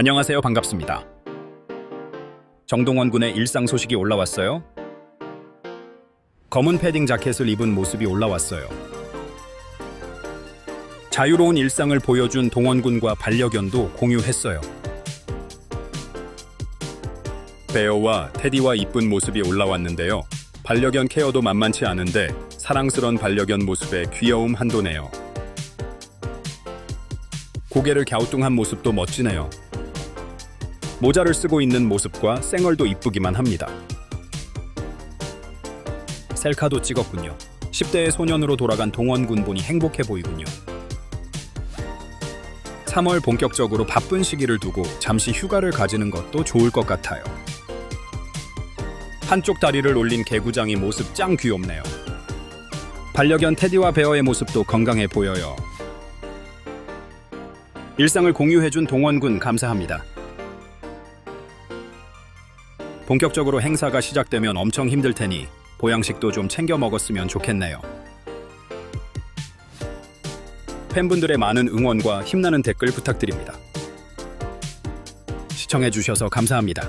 안녕하세요. 반갑습니다. 정동원 군의 일상 소식이 올라왔어요. 검은 패딩 자켓을 입은 모습이 올라왔어요. 자유로운 일상을 보여준 동원 군과 반려견도 공유했어요. 베어와 테디와 이쁜 모습이 올라왔는데요. 반려견 케어도 만만치 않은데 사랑스런 반려견 모습에 귀여움 한도네요. 고개를 갸우뚱한 모습도 멋지네요. 모자를 쓰고 있는 모습과 쌩얼도 이쁘기만 합니다. 셀카도 찍었군요. 10대의 소년으로 돌아간 동원군 보니 행복해 보이군요. 3월 본격적으로 바쁜 시기를 두고 잠시 휴가를 가지는 것도 좋을 것 같아요. 한쪽 다리를 올린 개구장이 모습 짱 귀엽네요. 반려견 테디와 베어의 모습도 건강해 보여요. 일상을 공유해준 동원군 감사합니다. 본격적으로 행사가 시작되면 엄청 힘들 테니 보양식도 좀 챙겨 먹었으면 좋겠네요. 팬분들의 많은 응원과 힘나는 댓글 부탁드립니다. 시청해주셔서 감사합니다.